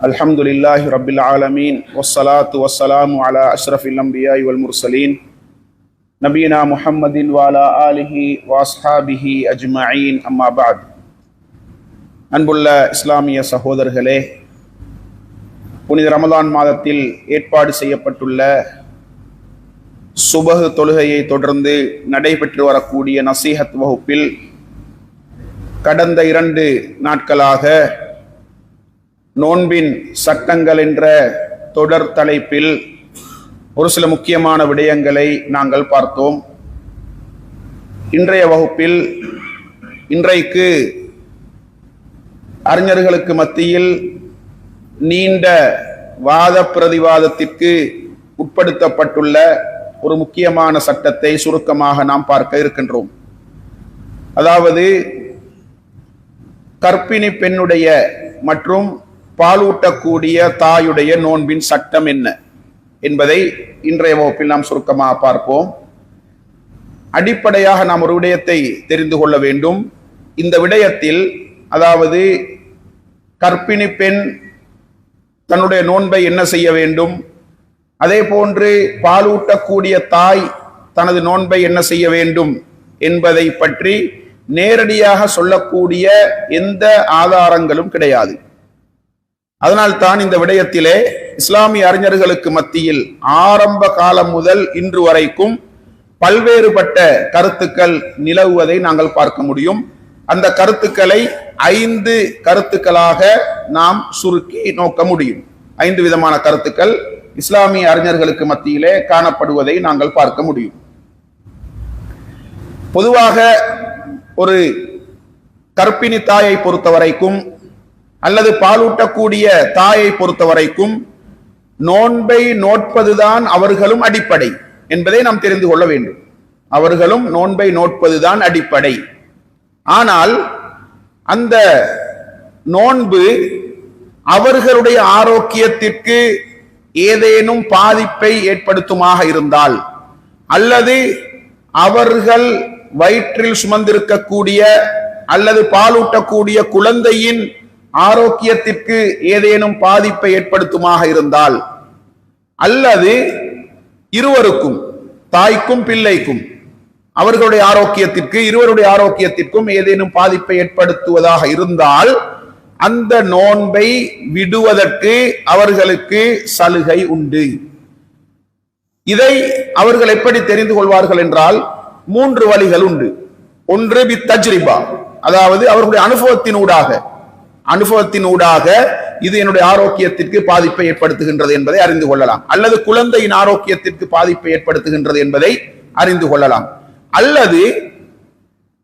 الحمد لله رب العالمين والصلاة والسلام على أشرف الأنبياء والمرسلين نبينا محمد وعلى آله وأصحابه أجمعين أما بعد அன்புள்ள இஸ்லாமிய சகோதரர்களே புனித ரமலான் மாதத்தில் ஏற்பாடு செய்யப்பட்டுள்ள சுபகு தொழுகையை தொடர்ந்து நடைபெற்று வரக்கூடிய நசீஹத் வகுப்பில் கடந்த இரண்டு நாட்களாக நோன்பின் சட்டங்கள் என்ற தொடர் தலைப்பில் ஒரு சில முக்கியமான விடயங்களை நாங்கள் பார்த்தோம். இன்றைய வகுப்பில் இன்றைக்கு அறிஞர்களுக்கு மத்தியில் நீண்ட வாத பிரதிவாதத்திற்கு உட்படுத்தப்பட்டுள்ள ஒரு முக்கியமான சட்டத்தை சுருக்கமாக நாம் பார்க்க இருக்கின்றோம். அதாவது கர்ப்பிணி பெண்ணுடைய மற்றும் பாலூட்டக்கூடிய தாயுடைய நோன்பின் சட்டம் என்ன என்பதை இன்றைய வகுப்பில் நாம் சுருக்கமாக பார்ப்போம். அடிப்படையாக நாம் ஒரு விடயத்தை தெரிந்து கொள்ள வேண்டும். இந்த விடயத்தில் அதாவது கற்பிணி பெண் தன்னுடைய நோன்பை என்ன செய்ய வேண்டும்? அதே போன்று பாலூட்டக்கூடிய தாய் தனது நோன்பை என்ன செய்ய வேண்டும் என்பதை பற்றி நேரடியாக சொல்லக்கூடிய எந்த ஆதாரங்களும் கிடையாது. அதனால் தான் இந்த விடயத்திலே இஸ்லாமிய அறிஞர்களுக்கு மத்தியில் ஆரம்ப காலம் முதல் இன்று வரைக்கும் பல்வேறுபட்ட கருத்துக்கள் நிலவுவதை நாங்கள் பார்க்க முடியும். அந்த கருத்துக்களை ஐந்து கருத்துக்களாக நாம் சுருக்கி நோக்க முடியும். ஐந்து விதமான கருத்துக்கள் இஸ்லாமிய அறிஞர்களுக்கு மத்தியிலே காணப்படுவதை நாங்கள் பார்க்க முடியும். பொதுவாக ஒரு கற்பிணி தாயை பொறுத்த வரைக்கும் அல்லது பாலூட்டக்கூடிய தாயை பொறுத்த வரைக்கும் நோன்பை நோட்பதுதான் அவர்களும் அடிப்படை என்பதை நாம் தெரிந்து கொள்ள வேண்டும். அவர்களும் நோன்பை நோட்பதுதான் அடிப்படை. ஆனால் அந்த நோன்பு அவர்களுடைய ஆரோக்கியத்திற்கு ஏதேனும் பாதிப்பை ஏற்படுத்துமாக இருந்தால் அல்லது அவர்கள் வயிற்றில் சுமந்திருக்கக்கூடிய அல்லது பாலூட்டக்கூடிய குழந்தையின் ஆரோக்கியத்திற்கு ஏதேனும் பாதிப்பை ஏற்படுத்துமாக இருந்தால் அல்லது இருவருக்கும் தாய்க்கும் பிள்ளைக்கும் அவர்களுடைய ஆரோக்கியத்திற்கு இருவருடைய ஆரோக்கியத்திற்கும் ஏதேனும் பாதிப்பை ஏற்படுத்துவதாக இருந்தால் அந்த நோன்பை விடுவதற்கு அவர்களுக்கு சலுகை உண்டு. இதை அவர்கள் எப்படி தெரிந்து கொள்வார்கள் என்றால் மூன்று வழிகள் உண்டு. ஒன்று பி தஜ்ரிபா அதாவது அவர்களுடைய அனுபவத்தினூடாக அனுபவத்தினூடாக இது என்னுடைய ஆரோக்கியத்திற்கு பாதிப்பை ஏற்படுத்துகின்றது என்பதை அறிந்து கொள்ளலாம். அல்லது குழந்தையின் ஆரோக்கியத்திற்கு பாதிப்பை ஏற்படுத்துகின்றது என்பதை அறிந்து கொள்ளலாம். அல்லது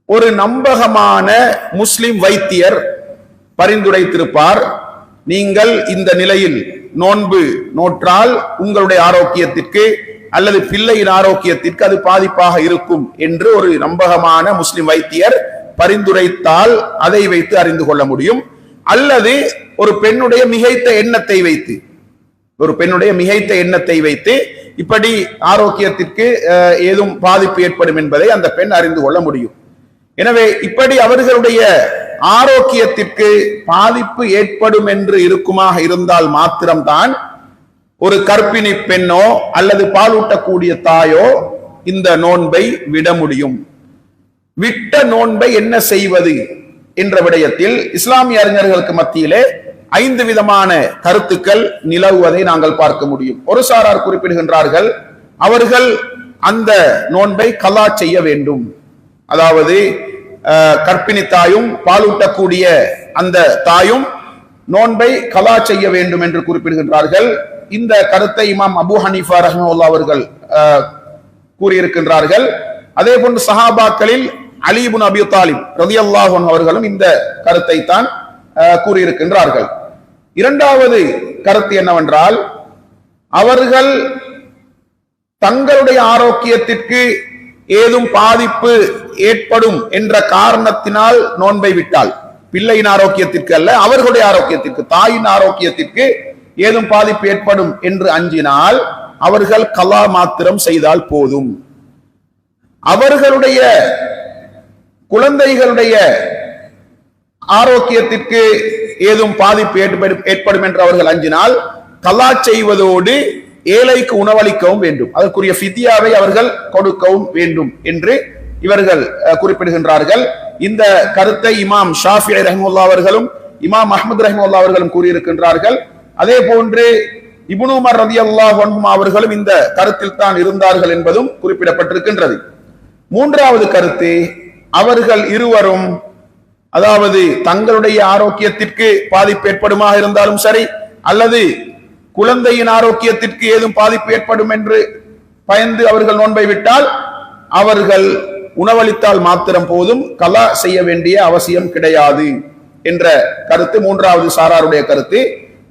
ஒரு நம்பகமான முஸ்லிம் வைத்தியர் பரிந்துரைத்திருப்பார் நீங்கள் இந்த நிலையில் நோன்பு நோற்றால் உங்களுடைய ஆரோக்கியத்திற்கு அல்லது பிள்ளையின் ஆரோக்கியத்திற்கு அது பாதிப்பாக இருக்கும் என்று ஒரு நம்பகமான முஸ்லிம் வைத்தியர் பரிந்துரைத்தால் அதை வைத்து அறிந்து கொள்ள முடியும். அல்லது ஒரு பெண்ணுடைய மிகைத்த எண்ணத்தை வைத்து ஒரு பெண்ணுடைய மிகைத்த எண்ணத்தை வைத்து இப்படி ஆரோக்கியத்திற்கு ஏதும் பாதிப்பு ஏற்படும் என்பதை அந்த பெண் அறிந்து கொள்ள முடியும். எனவே இப்படி அவர்களுடைய ஆரோக்கியத்திற்கு பாதிப்பு ஏற்படும் என்று இருக்குமாக இருந்தால் மாத்திரம்தான் ஒரு கற்பிணி பெண்ணோ அல்லது பாலூட்டக்கூடிய தாயோ இந்த நோன்பை விட முடியும். விட்ட நோன்பை என்ன செய்வது? என்ற விடயத்தில் இஸ்லாமிய அறிஞர்களுக்கு மத்தியிலே ஐந்து விதமான கருத்துக்கள் நிலவுவதை நாங்கள் பார்க்க முடியும். ஒரு சாரார் குறிப்பிடுகின்றார்கள் அவர்கள் அந்த நோன்பை கலா செய்ய வேண்டும். அதாவது கற்பிணி தாயும் பாலூட்டக்கூடிய அந்த தாயும் நோன்பை கலா செய்ய வேண்டும் என்று குறிப்பிடுகின்றார்கள். இந்த கருத்தை இமாம் அபு ஹனீஃபா ரஹமுல்லா அவர்கள் கூறியிருக்கின்றார்கள். அதே போன்று சஹாபாக்களில் அலிபுன் அபி தாலிப் ரதி அல்லாஹன் அவர்களும் இந்த கருத்தை தான் கூறியிருக்கின்றார்கள். இரண்டாவது கருத்து என்னவென்றால் அவர்கள் தங்களுடைய ஆரோக்கியத்திற்கு ஏதும் பாதிப்பு ஏற்படும் என்ற காரணத்தினால் நோன்பை விட்டால் பிள்ளையின் ஆரோக்கியத்திற்கு அல்ல அவர்களுடைய ஆரோக்கியத்திற்கு தாயின் ஆரோக்கியத்திற்கு ஏதும் பாதிப்பு ஏற்படும் என்று அஞ்சினால் அவர்கள் கலா மாத்திரம் செய்தால் போதும். அவர்களுடைய குழந்தைகளுடைய ஆரோக்கியத்திற்கு ஏதும் பாதிப்பு ஏற்படும் ஏற்படும் என்று அவர்கள் அஞ்சினால் கலா செய்வதோடு ஏழைக்கு உணவளிக்கவும் வேண்டும். அதற்குரிய ஃபிதியாவை அவர்கள் கொடுக்கவும் வேண்டும் என்று இவர்கள் அஹ், குறிப்பிடுகின்றார்கள். இந்த கருத்தை இமாம் ஷாஃபி ரஹமுல்லா அவர்களும் இமாம் அஹ்மது ரஹமுல்லா அவர்களும் கூறியிருக்கின்றார்கள். அதே போன்று இபுனுமர் ரதி ரலியல்லாஹு அவர்களும் இந்த கருத்தில் தான் இருந்தார்கள் என்பதும் குறிப்பிடப்பட்டிருக்கின்றது. மூன்றாவது கருத்து அவர்கள் இருவரும் அதாவது தங்களுடைய ஆரோக்கியத்திற்கு பாதிப்பு ஏற்படுமாக இருந்தாலும் சரி அல்லது குழந்தையின் ஆரோக்கியத்திற்கு ஏதும் பாதிப்பு ஏற்படும் என்று பயந்து அவர்கள் நோன்பை விட்டால் அவர்கள் உணவளித்தால் மாத்திரம் போதும் கலா செய்ய வேண்டிய அவசியம் கிடையாது என்ற கருத்து மூன்றாவது சாராருடைய கருத்து.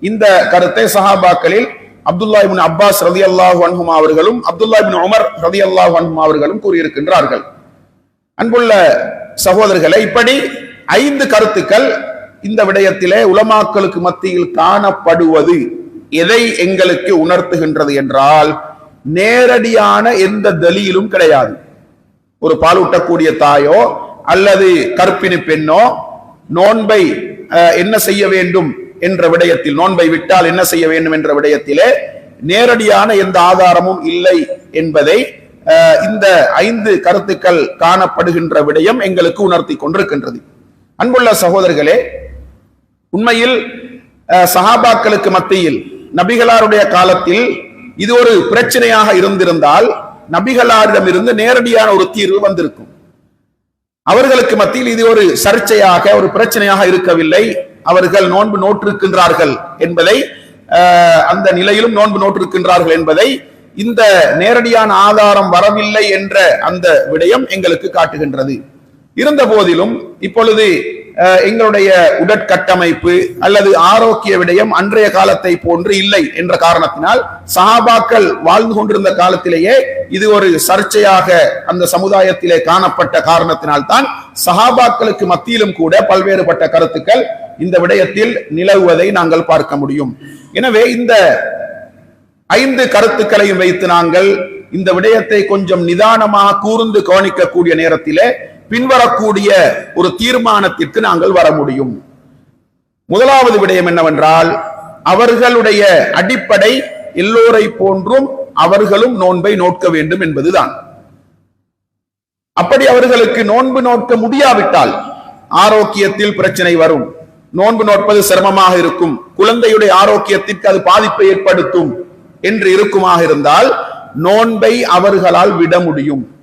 இந்த கருத்தை சஹாபாக்களில் அப்துல்லா இப்னு அப்பாஸ் ரலியல்லாஹு அன்ஹுமா அவர்களும் அப்துல்லா இப்னு உமர் ரலியல்லாஹு அன்ஹுமா அவர்களும் கூறியிருக்கின்றார்கள். அன்புள்ள சகோதரர்களை இப்படி ஐந்து கருத்துக்கள் இந்த விடயத்திலே உலமாக்களுக்கு மத்தியில் காணப்படுவது எதை எங்களுக்கு உணர்த்துகின்றது என்றால் நேரடியான எந்த தலியிலும் கிடையாது. ஒரு பாலூட்டக்கூடிய தாயோ அல்லது கற்பிணி பெண்ணோ நோன்பை என்ன செய்ய வேண்டும் என்ற விடயத்தில் நோன்பை விட்டால் என்ன செய்ய வேண்டும் என்ற விடயத்திலே நேரடியான எந்த ஆதாரமும் இல்லை என்பதை இந்த ஐந்து கருத்துக்கள் காணப்படுகின்ற விடயம் எங்களுக்கு உணர்த்தி கொண்டிருக்கின்றது. அன்புள்ள சகோதரர்களே உண்மையில் அஹ், சஹாபாக்களுக்கு மத்தியில் நபிகளாருடைய காலத்தில் இது ஒரு பிரச்சனையாக இருந்திருந்தால் நபிகளாரிடமிருந்து நேரடியான ஒரு தீர்வு வந்திருக்கும். அவர்களுக்கு மத்தியில் இது ஒரு சர்ச்சையாக ஒரு பிரச்சனையாக இருக்கவில்லை. அவர்கள் நோன்பு நோற்றிருக்கின்றார்கள் என்பதை அஹ், அந்த நிலையிலும் நோன்பு நோற்றிருக்கின்றார்கள் என்பதை இந்த நேரடியான ஆதாரம் வரவில்லை என்ற அந்த விடயம் எங்களுக்கு காட்டுகின்றது. இருந்த போதிலும் இப்பொழுது எங்களுடைய உடற்கட்டமைப்பு அல்லது ஆரோக்கிய விடயம் அன்றைய காலத்தை போன்று இல்லை என்ற காரணத்தினால் சஹாபாக்கள் வாழ்ந்து கொண்டிருந்த காலத்திலேயே இது ஒரு சர்ச்சையாக அந்த சமுதாயத்திலே காணப்பட்ட காரணத்தினால் தான் சஹாபாக்களுக்கு மத்தியிலும் கூட பல்வேறுபட்ட கருத்துக்கள் இந்த விடயத்தில் நிலவுவதை நாங்கள் பார்க்க முடியும். எனவே இந்த ஐந்து கருத்துக்களையும் வைத்து நாங்கள் இந்த விடயத்தை கொஞ்சம் நிதானமாக கூர்ந்து கவனிக்கக்கூடிய நேரத்திலே பின்வரக்கூடிய ஒரு தீர்மானத்திற்கு நாங்கள் வர முடியும். முதலாவது விடயம் என்னவென்றால் அவர்களுடைய அடிப்படை எல்லோரை போன்றும் அவர்களும் நோன்பை நோக்க வேண்டும் என்பதுதான். அப்படி அவர்களுக்கு நோன்பு நோக்க முடியாவிட்டால் ஆரோக்கியத்தில் பிரச்சனை வரும். நோன்பு நோட்பது சிரமமாக இருக்கும். குழந்தையுடைய ஆரோக்கியத்திற்கு அது பாதிப்பை ஏற்படுத்தும். என்று இருக்குமாக இருந்தால் நோன்பை அவர்களால் விட முடியும்.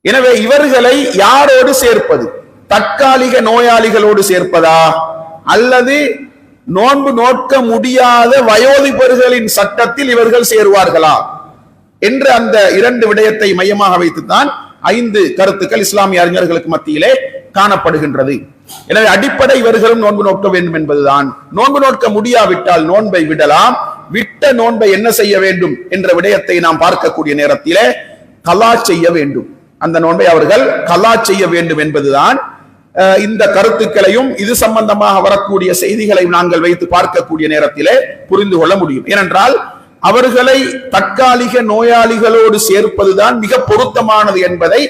எனவே இவர்களை யாரோடு சேர்ப்பது? தற்காலிக நோயாளிகளோடு சேர்ப்பதா? அல்லது நோன்பு நோக்க முடியாத வயோதிபர்களின் சட்டத்தில் இவர்கள் சேருவார்களா? என்று அந்த இரண்டு விடயத்தை மையமாக வைத்துத்தான் ஐந்து கருத்துக்கள் இஸ்லாமிய அறிஞர்களுக்கு மத்தியிலே காணப்படுகின்றது. எனவே அடிப்படை இவர்களும் நோன்பு நோக்க வேண்டும் என்பதுதான். நோன்பு நோக்க முடியாவிட்டால் நோன்பை விடலாம் விட்ட நோன்பை என்ன செய்ய வேண்டும் என்ற விடயத்தை நாம் பார்க்கக்கூடிய நேரத்திலே கலா செய்ய வேண்டும். அந்த நோன்பை அவர்கள் கலா செய்ய வேண்டும் என்பதுதான் இந்த கருத்துக்களையும் இது சம்பந்தமாக வரக்கூடிய செய்திகளை நாங்கள் வைத்து பார்க்கக்கூடிய நேரத்திலே புரிந்து கொள்ள முடியும். ஏனென்றால் அவர்களை தற்காலிக நோயாளிகளோடு சேர்ப்பதுதான் மிக பொருத்தமானது என்பதை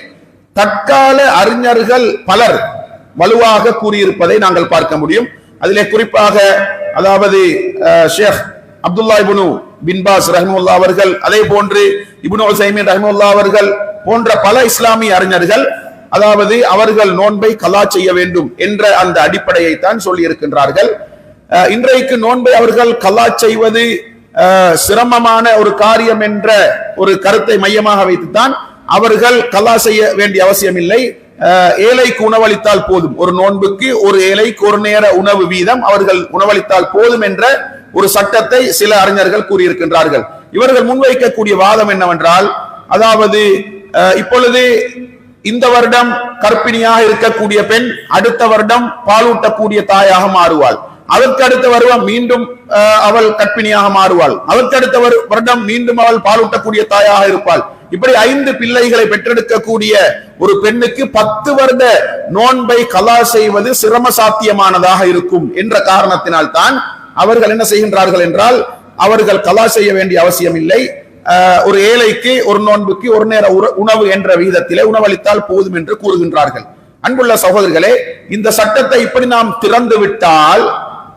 தற்கால அறிஞர்கள் பலர் வலுவாக கூறியிருப்பதை நாங்கள் பார்க்க முடியும். அதிலே குறிப்பாக அதாவது ஷேக் அப்துல்லா இபுனு பின்பாஸ் ரஹ்முல்லா அவர்கள் அதே போன்று இபுனு சைமின் ரஹ்முல்லா அவர்கள் போன்ற பல இஸ்லாமிய அறிஞர்கள் அதாவது அவர்கள் நோன்பை கலா செய்ய வேண்டும் என்ற அந்த அடிப்படையை தான் சொல்லி இருக்கின்றார்கள் இன்றைக்கு நோன்பை அவர்கள் கலா செய்வது சிரமமான ஒரு காரியம் என்ற ஒரு கருத்தை மையமாக வைத்துத்தான் அவர்கள் கலா செய்ய வேண்டிய அவசியம் இல்லை ஏழைக்கு உணவளித்தால் போதும். ஒரு நோன்புக்கு ஒரு ஏழைக்கு ஒரு நேர உணவு வீதம் அவர்கள் உணவளித்தால் போதும் என்ற ஒரு சட்டத்தை சில அறிஞர்கள் கூறியிருக்கின்றார்கள். இவர்கள் முன்வைக்கக்கூடிய வாதம் என்னவென்றால் அதாவது அஹ், இப்பொழுது இந்த வருடம் கற்பிணியாக இருக்கக்கூடிய பெண் அடுத்த வருடம் பாலூட்டக்கூடிய தாயாக மாறுவாள். அதற்கு அடுத்த வருடம் மீண்டும் அஹ், அவள் கற்பிணியாக மாறுவாள். அதற்கு அடுத்த வரு- வருடம் மீண்டும் அவள் பாலூட்டக்கூடிய தாயாக இருப்பாள். இப்படி ஐந்து பிள்ளைகளை பெற்றெடுக்கக்கூடிய ஒரு பெண்ணுக்கு பத்து வருட நோன்பை கலா செய்வது சிரம சாத்தியமானதாக இருக்கும் என்ற காரணத்தினால் தான் அவர்கள் என்ன செய்கின்றார்கள் என்றால் அவர்கள் கலா செய்ய வேண்டிய அவசியம் இல்லை. அஹ், ஒரு ஏழைக்கு ஒரு நோன்புக்கு ஒரு நேர உணவு என்ற விகிதத்திலே உணவளித்தால் போதும் என்று கூறுகின்றார்கள். அன்புள்ள சகோதரர்களே இந்த சட்டத்தை இப்படி நாம் திறந்து விட்டால்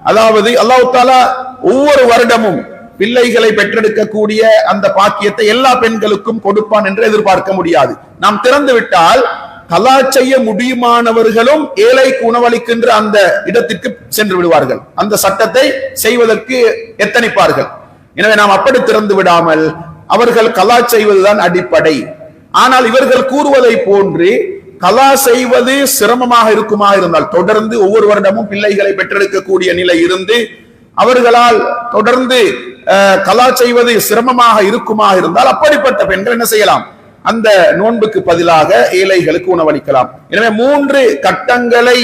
அதாவது அல்லாஹு தாலா ஒவ்வொரு வருடமும் பிள்ளைகளை பெற்றெடுக்கக்கூடிய அந்த பாக்கியத்தை எல்லா பெண்களுக்கும் கொடுப்பான் என்று எதிர்பார்க்க முடியாது. நாம் திறந்து விட்டால் கலா செய்ய முடியுமானவர்களும் ஏழைக்கு உணவளிக்கின்ற அந்த இடத்திற்கு சென்று விடுவார்கள். அந்த சட்டத்தை செய்வதற்கு எத்தனிப்பார்கள்? எனவே நாம் அப்படி திறந்து விடாமல் அவர்கள் கலா செய்வதுதான் அடிப்படை. ஆனால் இவர்கள் கூறுவதை போன்று கலா செய்வது சிரமமாக இருக்குமா இருந்தால் தொடர்ந்து ஒவ்வொரு வருடமும் பிள்ளைகளை பெற்றெடுக்கக்கூடிய நிலை இருந்து அவர்களால் தொடர்ந்து அஹ், கலா செய்வது சிரமமாக இருக்குமா இருந்தால் அப்படிப்பட்ட பெண்கள் என்ன செய்யலாம்? அந்த நோன்புக்கு பதிலாக ஏழைகளுக்கு உணவளிக்கலாம். எனவே மூன்று கட்டங்களை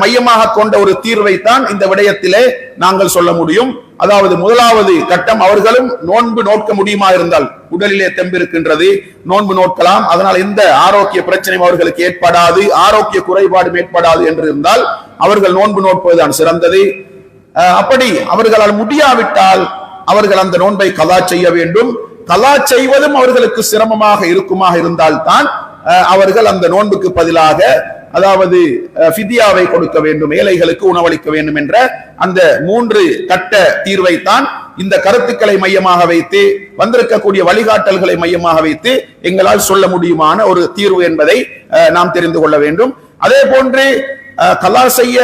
மையமாக கொண்ட ஒரு தீர்வை தான் இந்த விடயத்திலே நாங்கள் சொல்ல முடியும். அதாவது முதலாவது கட்டம் அவர்களும் நோன்பு நோக்க முடியுமா இருந்தால் உடலிலே தெம்பிருக்கின்றது நோன்பு நோக்கலாம். அதனால் எந்த ஆரோக்கிய பிரச்சனையும் அவர்களுக்கு ஏற்படாது ஆரோக்கிய குறைபாடும் ஏற்படாது என்று இருந்தால் அவர்கள் நோன்பு நோட்பதுதான் சிறந்தது. அப்படி அவர்களால் முடியாவிட்டால் அவர்கள் அந்த நோன்பை கதா செய்ய வேண்டும். கலா செய்வதும் அவர்களுக்கு சிரமமாக இருக்குமாக இருந்தால்தான் அவர்கள் அந்த நோன்புக்கு பதிலாக அதாவது ஃபிதியாவை கொடுக்க வேண்டும் ஏழைகளுக்கு உணவளிக்க வேண்டும் என்ற அந்த மூன்று கட்ட தீர்வை தான் இந்த கருத்துக்களை மையமாக வைத்து வந்திருக்கக்கூடிய வழிகாட்டல்களை மையமாக வைத்து எங்களால் சொல்ல முடியுமான ஒரு தீர்வு என்பதை அஹ், நாம் தெரிந்து கொள்ள வேண்டும். அதே போன்று அஹ், கலா செய்ய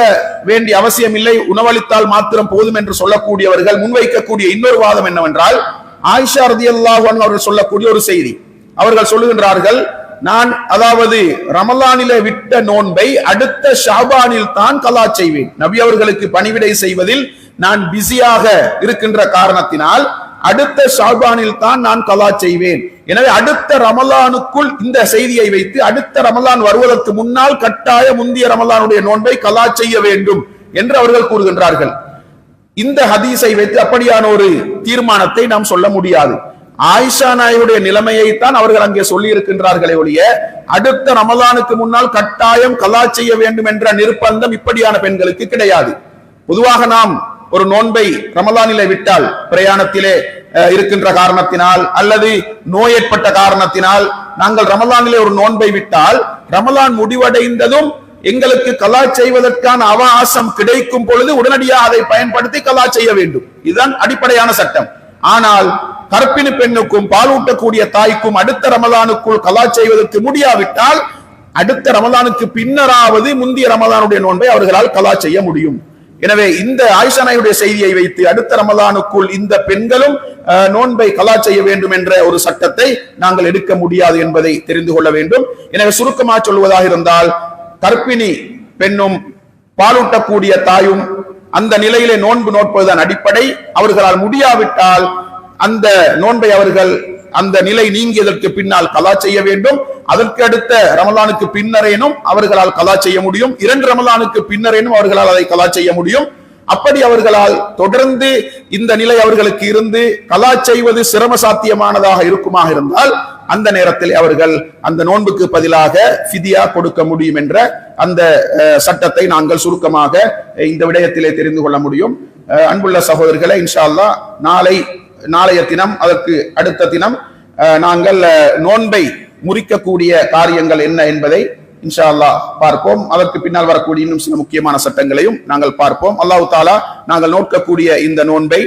வேண்டிய அவசியம் இல்லை உணவளித்தால் மாத்திரம் போதும் என்று சொல்லக்கூடியவர்கள் முன்வைக்கக்கூடிய இன்னொரு வாதம் என்னவென்றால் ஆயிஷா ரதியல்லாஹு அல்லாஹன் அவர்கள் சொல்லக்கூடிய ஒரு செய்தி. அவர்கள் சொல்லுகின்றார்கள் நான் அதாவது ரமலானில விட்ட நோன்பை அடுத்த ஷாபானில் தான் கலா செய்வேன். நபி அவர்களுக்கு பணிவிடை செய்வதில் நான் பிஸியாக இருக்கின்ற காரணத்தினால் அடுத்த ஷாபானில் தான் நான் கலா செய்வேன். எனவே அடுத்த ரமலானுக்குள் இந்த செய்தியை வைத்து அடுத்த ரமலான் வருவதற்கு முன்னால் கட்டாய முந்திய ரமலானுடைய நோன்பை கலா செய்ய வேண்டும் என்று அவர்கள் கூறுகின்றார்கள். இந்த ஹதீஸை வைத்து அப்படியான ஒரு தீர்மானத்தை நாம் சொல்ல முடியாது. ஆயிஷா நாயுடைய நிலைமையை தான் அவர்கள் அங்கே சொல்லி இருக்கின்றார்களே ஒழிய அடுத்த ரமதானுக்கு முன்னால் கட்டாயம் கலா செய்ய வேண்டும் என்ற நிர்பந்தம் இப்படியான பெண்களுக்கு கிடையாது. பொதுவாக நாம் ஒரு நோன்பை ரமதானிலே விட்டால் பிரயாணத்திலே அஹ், இருக்கின்ற காரணத்தினால் அல்லது நோய் ஏற்பட்ட காரணத்தினால் நாங்கள் ரமலானிலே ஒரு நோன்பை விட்டால் ரமலான் முடிவடைந்ததும் எங்களுக்கு கலா செய்வதற்கான அவகாசம் கிடைக்கும் பொழுது உடனடியாக அதை பயன்படுத்தி கலா செய்ய வேண்டும். இதுதான் அடிப்படையான சட்டம். ஆனால் கற்பிணி பெண்ணுக்கும் பாலூட்டக்கூடிய தாய்க்கும் அடுத்த ரமதானுக்குள் கலா செய்வதற்கு முடியாவிட்டால் அடுத்த ரமதானுக்கு பின்னராவது முந்திய ரமதானுடைய நோன்பை அவர்களால் கலா செய்ய முடியும். எனவே இந்த ஆயிஷானாயுடைய செய்தியை வைத்து அடுத்த ரமலானுக்குள் இந்த பெண்களும் நோன்பை கலா செய்ய வேண்டும் என்ற ஒரு சட்டத்தை நாங்கள் எடுக்க முடியாது என்பதை தெரிந்து கொள்ள வேண்டும். எனவே சுருக்கமாக சொல்வதாக இருந்தால் கற்பிணி பெண்ணும் பாலூட்டக்கூடிய தாயும் அந்த நிலையிலே நோன்பு நோட்பதுதான் அடிப்படை. அவர்களால் முடியாவிட்டால் அந்த நோன்பை அவர்கள் அந்த நிலை நீங்கியதற்கு பின்னால் கலா செய்ய வேண்டும். அதற்கு அடுத்த ரமலானுக்கு பின்னரேனும் அவர்களால் கலா செய்ய முடியும். இரண்டு ரமலானுக்கு பின்னரேனும் அவர்களால் அதை கலா செய்ய முடியும். அப்படி அவர்களால் தொடர்ந்து இந்த நிலை அவர்களுக்கு இருந்து கலா செய்வது சிரம சாத்தியமானதாக இருக்குமாக இருந்தால் அந்த நேரத்தில் அவர்கள் அந்த நோன்புக்கு பதிலாக ஃபிதியா கொடுக்க முடியும் என்ற அந்த சட்டத்தை நாங்கள் சுருக்கமாக இந்த விடயத்திலே தெரிந்து கொள்ள முடியும். அன்புள்ள சகோதரர்களை இன்ஷால்லா நாளை நாளைய தினம் அதற்கு அடுத்த தினம் நாங்கள் நோன்பை முறிக்கக்கூடிய காரியங்கள் என்ன என்பதை இன்ஷா அல்லா பார்ப்போம். அதற்கு பின்னால் வரக்கூடிய இன்னும் சில முக்கியமான சட்டங்களையும் நாங்கள் பார்ப்போம். அல்லாஹு தாலா நாங்கள் நோக்கக்கூடிய இந்த நோன்பை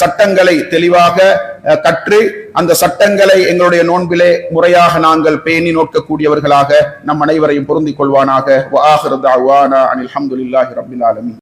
சட்டங்களை தெளிவாக கற்று அந்த சட்டங்களை எங்களுடைய நோன்பிலே முறையாக நாங்கள் பேணி நோக்கக்கூடியவர்களாக நம் அனைவரையும் பொருந்திக் கொள்வானாக. அனில் ஹம்துலில்லாஹி ரப்பில் ஆலமீன்.